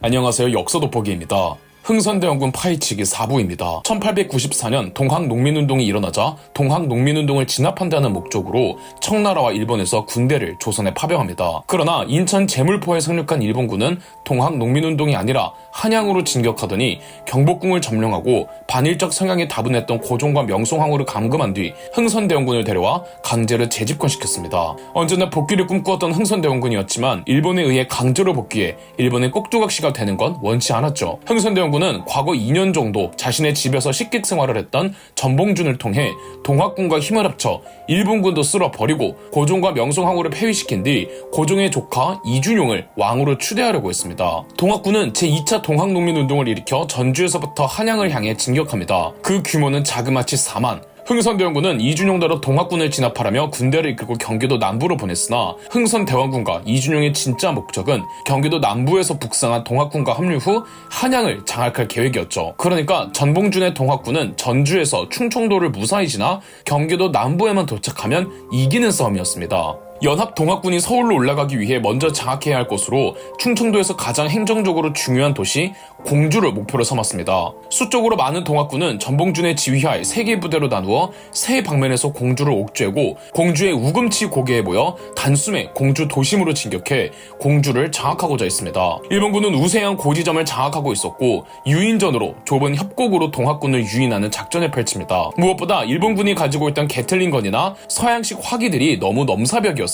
안녕하세요. 역사 돋보기입니다. 흥선대원군 파헤치기 4부입니다. 1894년 동학농민운동이 일어나자 동학농민운동을 진압한다는 목적으로 청나라와 일본에서 군대를 조선에 파병합니다. 그러나 인천 제물포에 상륙한 일본군은 동학농민운동이 아니라 한양으로 진격하더니 경복궁을 점령하고 반일적 성향에 다분했던 고종과 명송황후를 감금한 뒤 흥선대원군을 데려와 강제로 재집권시켰습니다. 언제나 복귀를 꿈꾸었던 흥선대원군이었지만 일본에 의해 강제로 복귀해 일본의 꼭두각시가 되는 건 원치 않았죠. 흥선대원군 은 과거 2년 정도 자신의 집에서 식객 생활을 했던 전봉준을 통해 동학군과 힘을 합쳐 일본군도 쓸어 버리고 고종과 명성황후를 폐위시킨 뒤 고종의 조카 이준용을 왕으로 추대하려고 했습니다. 동학군은 제2차 동학농민운동을 일으켜 전주에서부터 한양을 향해 진격합니다. 그 규모는 자그마치 4만, 흥선대원군은 이준용대로 동학군을 진압하라며 군대를 이끌고 경기도 남부로 보냈으나 흥선대원군과 이준용의 진짜 목적은 경기도 남부에서 북상한 동학군과 합류 후 한양을 장악할 계획이었죠. 그러니까 전봉준의 동학군은 전주에서 충청도를 무사히 지나 경기도 남부에만 도착하면 이기는 싸움이었습니다. 연합 동학군이 서울로 올라가기 위해 먼저 장악해야 할 곳으로 충청도에서 가장 행정적으로 중요한 도시 공주를 목표로 삼았습니다. 수적으로 많은 동학군은 전봉준의 지휘하에 세 개 부대로 나누어 세 방면에서 공주를 옥죄고 공주의 우금치 고개에 모여 단숨에 공주 도심으로 진격해 공주를 장악하고자 했습니다. 일본군은 우세한 고지점을 장악하고 있었고 유인전으로 좁은 협곡으로 동학군을 유인하는 작전을 펼칩니다. 무엇보다 일본군이 가지고 있던 게틀링건이나 서양식 화기들이 너무 넘사벽이었습니다.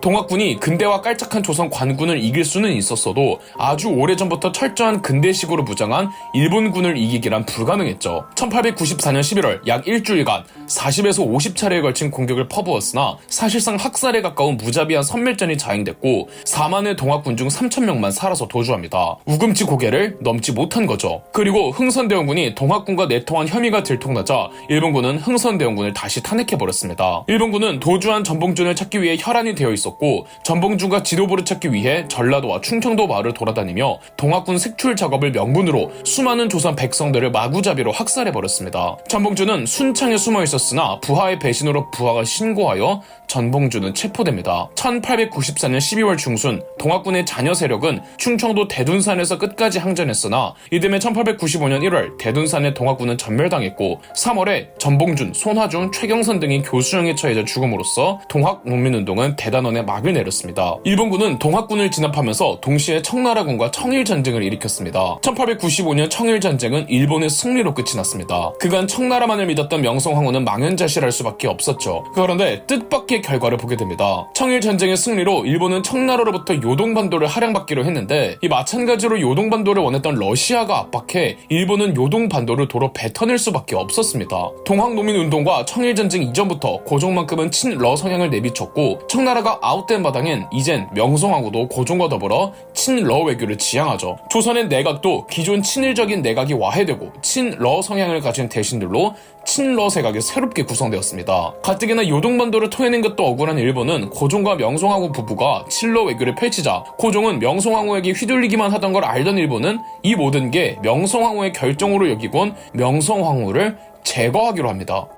동학군이 근대와 깔짝한 조선 관군을 이길 수는 있었어도 아주 오래전부터 철저한 근대식으로 무장한 일본군을 이기기란 불가능했죠. 1894년 11월 약 일주일간 40에서 50차례에 걸친 공격을 퍼부었으나 사실상 학살에 가까운 무자비한 선멸전이 자행됐고 4만의 동학군 중 3천명만 살아서 도주합니다. 우금치 고개를 넘지 못한 거죠. 그리고 흥선대원군이 동학군과 내통한 혐의가 들통나자 일본군은 흥선대원군을 다시 탄핵해버렸습니다. 일본군은 도주한 전봉준을 찾기 위해 혈안이 되어 있었고 전봉준과 지도부를 찾기 위해 전라도와 충청도 마을을 돌아다니며 동학군 색출 작업을 명분으로 수많은 조선 백성들을 마구잡이로 학살해버렸습니다. 전봉준은 순창에 숨어 있었으나 부하의 배신으로 부하가 신고하여 전봉준은 체포됩니다. 1894년 12월 중순 동학군의 자녀 세력은 충청도 대둔산에서 끝까지 항전했으나 이듬해 1895년 1월 대둔산의 동학군은 전멸당했고 3월에 전봉준, 손화준, 최경선 등이 교수형에 처해져 죽음으로써 동학 농민운동은 대단원에 막을 내렸습니다. 일본군은 동학군을 진압하면서 동시에 청나라군과 청일전쟁을 일으켰습니다. 1895년 청일전쟁은 일본의 승리로 끝이 났습니다. 그간 청나라만을 믿었던 명성황후는 망연자실할 수밖에 없었죠. 그런데 뜻밖의 결과를 보게 됩니다. 청일전쟁의 승리로 일본은 청나라로부터 요동반도를 할양받기로 했는데 이 마찬가지로 요동반도를 원했던 러시아가 압박해 일본은 요동반도를 도로 뱉어낼 수밖에 없었습니다. 동학농민운동과 청일전쟁 이전부터 고종만큼은 친러 성향을 내비쳤고 청나라가 아웃된 바당엔 이젠 명성황후도 고종과 더불어 친러 외교를 지향하죠. 조선의 내각도 기존 친일적인 내각이 와해되고 친러 성향을 가진 대신들로 친러 세각이 새롭게 구성되었습니다. 가뜩이나 요동반도를 토해낸 것도 억울한 일본은 고종과 명성황후 부부가 친러 외교를 펼치자 고종은 명성황후에게 휘둘리기만 하던 걸 알던 일본은 이 모든 게 명성황후의 결정으로 여기곤 명성황후를 제거하기로 합니다.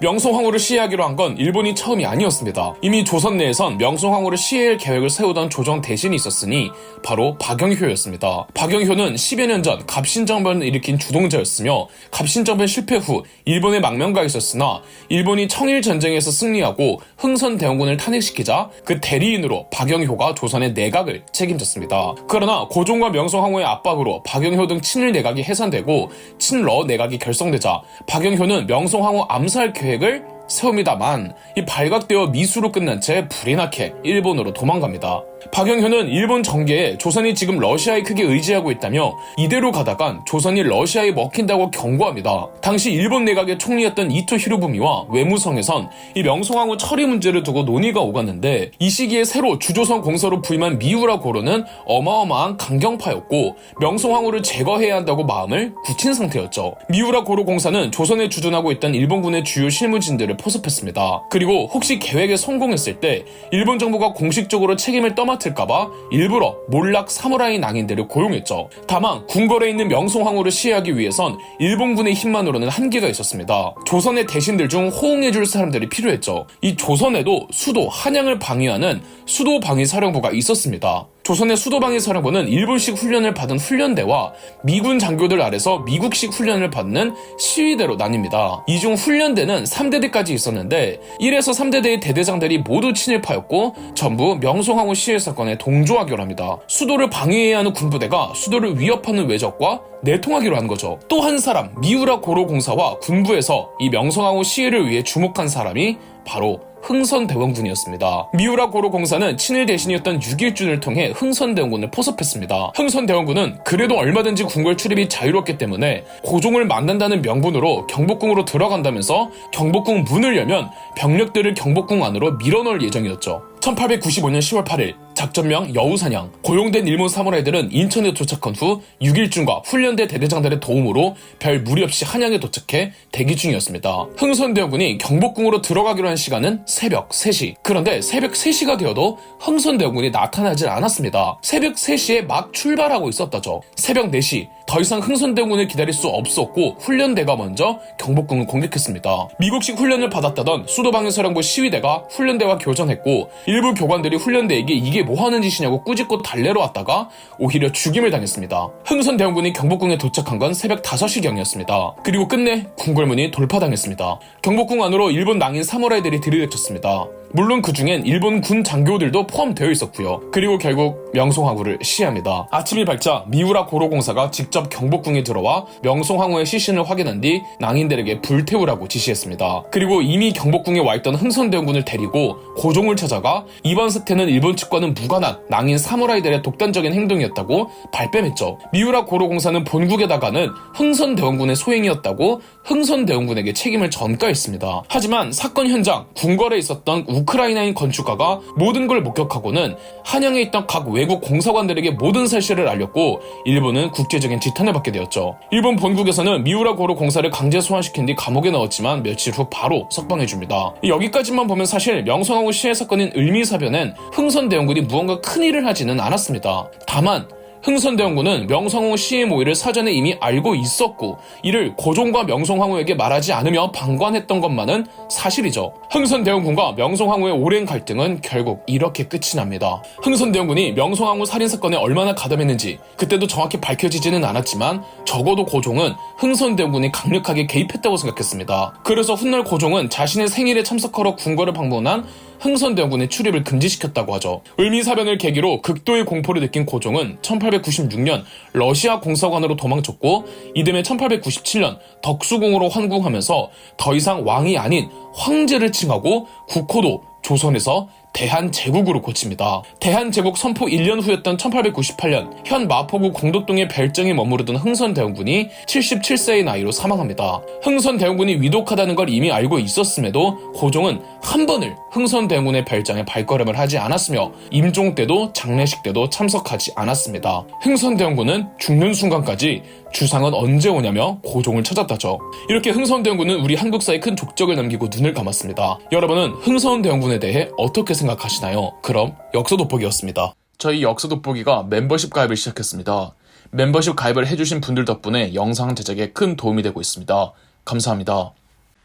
명성황후를 시해하기로 한 건 일본이 처음이 아니었습니다. 이미 조선 내에선 명성황후를 시해할 계획을 세우던 조정 대신이 있었으니 바로 박영효였습니다. 박영효는 10여 년 전 갑신정변을 일으킨 주동자였으며 갑신정변 실패 후 일본에 망명가 있었으나 일본이 청일 전쟁에서 승리하고 흥선 대원군을 탄핵시키자 그 대리인으로 박영효가 조선의 내각을 책임졌습니다. 그러나 고종과 명성황후의 압박으로 박영효 등 친일 내각이 해산되고 친러 내각이 결성되자 박영효는 명성황후 암살 계획 을 세웁니다만 이 발각되어 미수로 끝난 채 불이 나게 일본으로 도망갑니다. 박영효는 일본 정계에 조선이 지금 러시아에 크게 의지하고 있다며 이대로 가다간 조선이 러시아에 먹힌다고 경고합니다. 당시 일본 내각의 총리였던 이토 히로부미와 외무성에선 이 명성황후 처리 문제를 두고 논의가 오갔는데 이 시기에 새로 주조선 공서로 부임한 미우라 고로는 어마어마한 강경파였고 명성황후를 제거해야 한다고 마음을 굳힌 상태였죠. 미우라 고로 공사는 조선에 주둔하고 있던 일본군의 주요 실무진들을 포섭했습니다. 그리고 혹시 계획에 성공했을 때 일본 정부가 공식적으로 책임을 떠 맡을까봐 일부러 몰락 사무라이 낭인들을 고용했죠. 다만 궁궐에 있는 명성황후를 시해하기 위해선 일본군의 힘만으로는 한계가 있었습니다. 조선의 대신들 중 호응해줄 사람들이 필요했죠. 이 조선에도 수도 한양을 방위하는 수도 방위 사령부가 있었습니다. 조선의 수도방위 사령부는 일본식 훈련을 받은 훈련대와 미군 장교들 아래서 미국식 훈련을 받는 시위대로 나뉩니다. 이 중 훈련대는 3대대까지 있었는데 1에서 3대대의 대대장들이 모두 친일파였고 전부 명성황후 시해 사건에 동조하기로 합니다. 수도를 방위해야 하는 군부대가 수도를 위협하는 외적과 내통하기로 한 거죠. 또 한 사람 미우라 고로 공사와 군부에서 이 명성황후 시해를 위해 주목한 사람이 바로 흥선대원군이었습니다. 미우라 고로 공사는 친일 대신이었던 6.1준을 통해 흥선대원군을 포섭했습니다. 흥선대원군은 그래도 얼마든지 궁궐 출입이 자유롭기 때문에 고종을 만난다는 명분으로 경복궁으로 들어간다면서 경복궁 문을 열면 병력들을 경복궁 안으로 밀어넣을 예정이었죠. 1895년 10월 8일 작전명 여우사냥 고용된 일본 사무라이들은 인천에 도착한 후 6일중과 훈련대 대대장들의 도움으로 별 무리 없이 한양에 도착해 대기 중이었습니다. 흥선대원군이 경복궁으로 들어가기로 한 시간은 새벽 3시. 그런데 새벽 3시가 되어도 흥선대원군이 나타나질 않았습니다. 새벽 3시에 막 출발하고 있었다죠. 새벽 4시 더 이상 흥선대원군을 기다릴 수 없었고 훈련대가 먼저 경복궁을 공격했습니다. 미국식 훈련을 받았다던 수도방위사령부 시위대가 훈련대와 교전했고 일부 교관들이 훈련대에게 이게 뭐 하는 짓이냐고 꾸짖고 달래러 왔다가 오히려 죽임을 당했습니다. 흥선 대원군이 경복궁에 도착한 건 새벽 5시경이었습니다. 그리고 끝내 궁궐문이 돌파당했습니다. 경복궁 안으로 일본 낭인 사무라이들이 들이닥쳤습니다. 물론 그 중엔 일본 군 장교들도 포함되어 있었고요. 그리고 결국 명성황후를 시해합니다. 아침이 밝자 미우라 고로공사가 직접 경복궁에 들어와 명성황후의 시신을 확인한 뒤 낭인들에게 불태우라고 지시했습니다. 그리고 이미 경복궁에 와 있던 흥선대원군을 데리고 고종을 찾아가 이번 사태는 일본 측과는 무관한 낭인 사무라이들의 독단적인 행동이었다고 발뺌했죠. 미우라 고로공사는 본국에 나가는 흥선대원군의 소행이었다고 흥선대원군에게 책임을 전가했습니다. 하지만 사건 현장 궁궐에 있었던 우크라이나인 건축가가 모든 걸 목격하고는 한양에 있던 각 외국 공사관들에게 모든 사실을 알렸고 일본은 국제적인 지탄을 받게 되었죠. 일본 본국에서는 미우라 고로 공사를 강제 소환시킨 뒤 감옥에 넣었지만 며칠 후 바로 석방해줍니다. 여기까지만 보면 사실 명성황후 시해 사건인 을 미사변엔 흥선대원군이 무언가 큰 일을 하지는 않았습니다. 다만 흥선대원군은 명성황후 시해 모의를 사전에 이미 알고 있었고 이를 고종과 명성황후에게 말하지 않으며 방관했던 것만은 사실이죠. 흥선대원군과 명성황후의 오랜 갈등은 결국 이렇게 끝이 납니다. 흥선대원군이 명성황후 살인사건에 얼마나 가담했는지 그때도 정확히 밝혀지지는 않았지만 적어도 고종은 흥선대원군이 강력하게 개입했다고 생각했습니다. 그래서 훗날 고종은 자신의 생일에 참석하러 궁궐을 방문한 흥선대원군의 출입을 금지시켰다고 하죠. 을미사변을 계기로 극도의 공포를 느낀 고종은 1896년 러시아 공사관으로 도망쳤고 이듬해 1897년 덕수궁으로 환궁하면서 더 이상 왕이 아닌 황제를 칭하고 국호도 조선에서 대한제국으로 고칩니다. 대한제국 선포 1년 후였던 1898년 현 마포구 공덕동의 별정에 머무르던 흥선대원군이 77세의 나이로 사망합니다. 흥선대원군이 위독하다는 걸 이미 알고 있었음에도 고종은 한 번을 흥선대원군의 별장에 발걸음을 하지 않았으며 임종 때도 장례식 때도 참석하지 않았습니다. 흥선대원군은 죽는 순간까지 주상은 언제 오냐며 고종을 찾았다죠. 이렇게 흥선대원군은 우리 한국사에 큰 족적을 남기고 눈을 감았습니다. 여러분은 흥선대원군에 대해 어떻게 생각하시나요? 그럼 역사 돋보기였습니다. 저희 역사 돋보기가 멤버십 가입을 시작했습니다. 멤버십 가입을 해주신 분들 덕분에 영상 제작에 큰 도움이 되고 있습니다. 감사합니다.